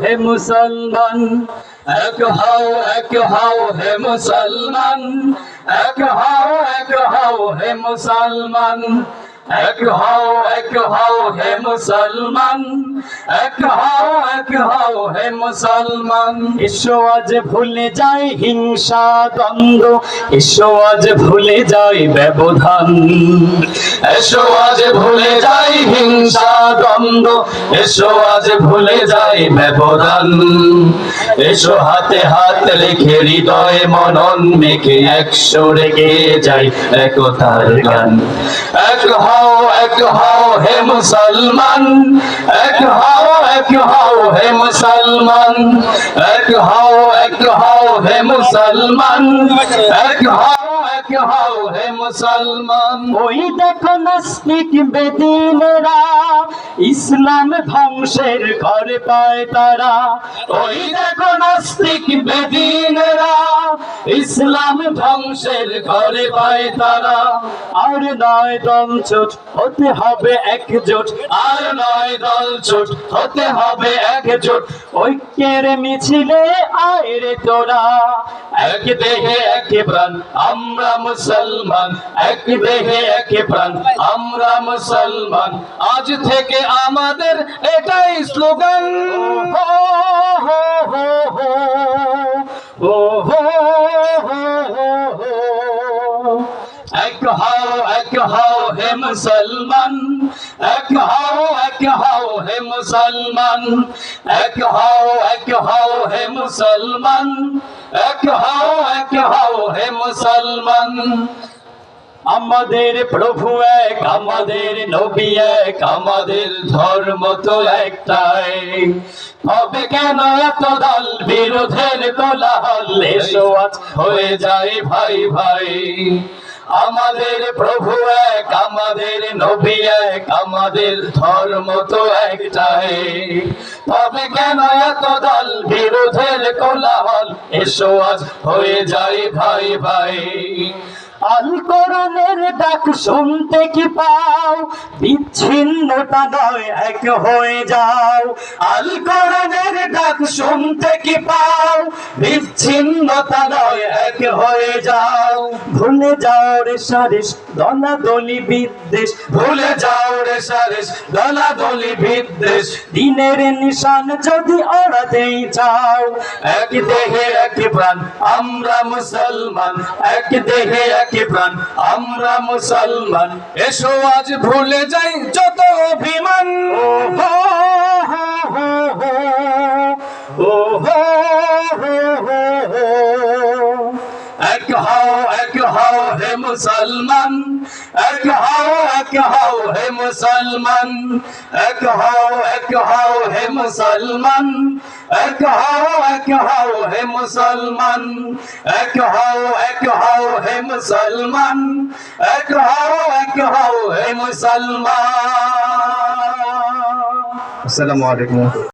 হে মুসলমান এক হও এক হও হে মুসলমান এক হও এক হও হে মুসলমান এক হও এক হও হে মুসলমান এক হও এক হও হে মুসলমান। এসো আজ ভুলে যাই হিংসা দ্বন্দ্ব। এসো আজ ভুলে যাই ব্যবধান। এসো আজ ভুলে যাই হিংসা দ্বন্দ্ব, এসো আজ ভুলে যাই ব্যবধান। এসো হাতে হাত রেখে হৃদয় মনন, মেখে একশো রেগে যাই একতার গান। এক হও এক হও হে মুসলমান, এক হও এক হও হে মুসলমান, এক হও এক হও হে মুসলমান, এক হও এক হও হে মুসলমান। ওই দেখো নাস্তিক বেদিনেরা, ইসলাম ধ্বংসের ঘরে পায় তারা। ওই দেখো নাস্তিক বেদিনেরা, ইসলাম ধ্বংসের ঘরে পায় তারা। আর নয় দল ছোট হতে হবে একজোট, আর নয় দল ছোট হতে হবে একজোট। ঐক্যের মিছিলে তোরা। এক দেহে এক প্রাণ, আমরা মুসলমান। এক দেহে এক প্রাণ, আমরা মুসলমান। আজ থেকে আমাদের এটাই স্লোগান। হো হো হো। এক হও হে মুসলমান, এক হও এক হও হে মুসলমান, এক হও এক হও হে মুসলমান, এক হও এক হও হে মুসলমান। আমাদের প্রভু এক, আমাদের নবী এক, আমাদের ধর্ম তো একটাই। হবে কেন এত দল বিরোধের কোলাহল? এসো হয়ে যায় ভাই ভাই। আমাদের প্রভু এক, আমাদের নবী এক, আমাদের ধর্ম তো একটাই। তবে কেন এত দল বিরোধের কোলাহল? এসো আজ হয়ে যায় ভাই ভাই। আল কোরআনের ডাক শুনতে কি পাও? বিচ্ছিন্নতা নয়, এক হয়ে যাও। আল কোরআনের ডাক শুনতে কি পাও? বিচ্ছিন্নতা নয়, এক হয়ে যাও। ভুলে যাও রে সারিস দলা দলি বিদ্বেষ। ভুলে যাও রে সারিস দলা দলি বিদ্বেষ। দিনের নিশান যদি ওড়াতেই চাও, এক দেহে এক প্রাণ, আমরা মুসলমান, এক দেহে এক প্রাণ। আমরা মুসলমান। এসো আজ ভুলে যাই যত অভিমান। ও হো মুসলমান। এক হও এক হও হে মুসলমান। এক হও এক হও হে মুসলমান। এক হও এক হও হে মুসলমান। এক হও এক হও হে মুসলমান। এক হও এক হও হে মুসলমান। আসসালামু আলাইকুম।